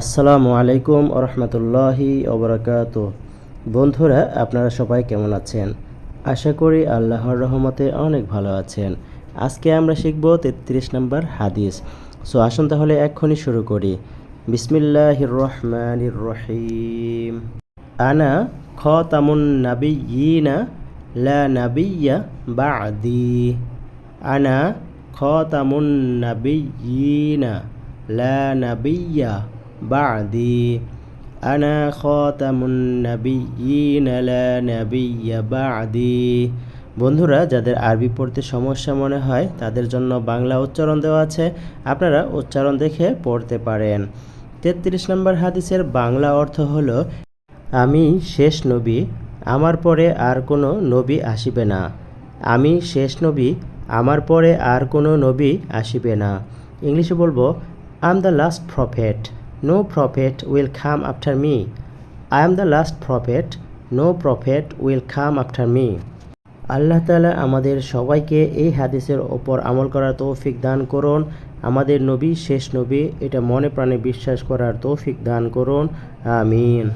আসসালামু আলাইকুম রহমতুল্লাহি ওবরাকাত বন্ধুরা, আপনারা সবাই কেমন আছেন? আশা করি আল্লাহর রহমতে অনেক ভালো আছেন। আজকে আমরা শিখব তেত্রিশ নম্বর হাদিস। সো, আসুন তাহলে এক্ষুনি শুরু করি। বিসমিল্লাহির রহমান রহিম। আনা খতামুন নাবিয়িনা লা বা বাদি। আনা খতামুন নাবিয়িনা লা নাবিয়্যা বাদি, আনা খতামুন নাবিয়িনা লা নাবিয়্যা বাদি। বন্ধুরা, যাদের আরবি পড়তে সমস্যা মনে হয়, তাদের জন্য বাংলা উচ্চারণ দেওয়া আছে। আপনারা উচ্চারণ দেখে পড়তে পারেন। তেত্রিশ নম্বর হাদিসের বাংলা অর্থ হলো, আমি শেষ নবী, আমার পরে আর কোনো নবী আসিবে না। আমি শেষ নবী, আমার পরে আর কোনো নবী আসিবে না। ইংলিশে বলব I am the last prophet no prophet will come after me I am the last prophet no prophet will come after me Allah তালা আমাদের সবাইকে এই হাদিসের ওপর আমল করার তৌফিক দান করুন। আমাদের নবী, শেষ নবী, এটা মনে প্রাণে বিশ্বাস করার তৌফিক দান করুন। আমিন।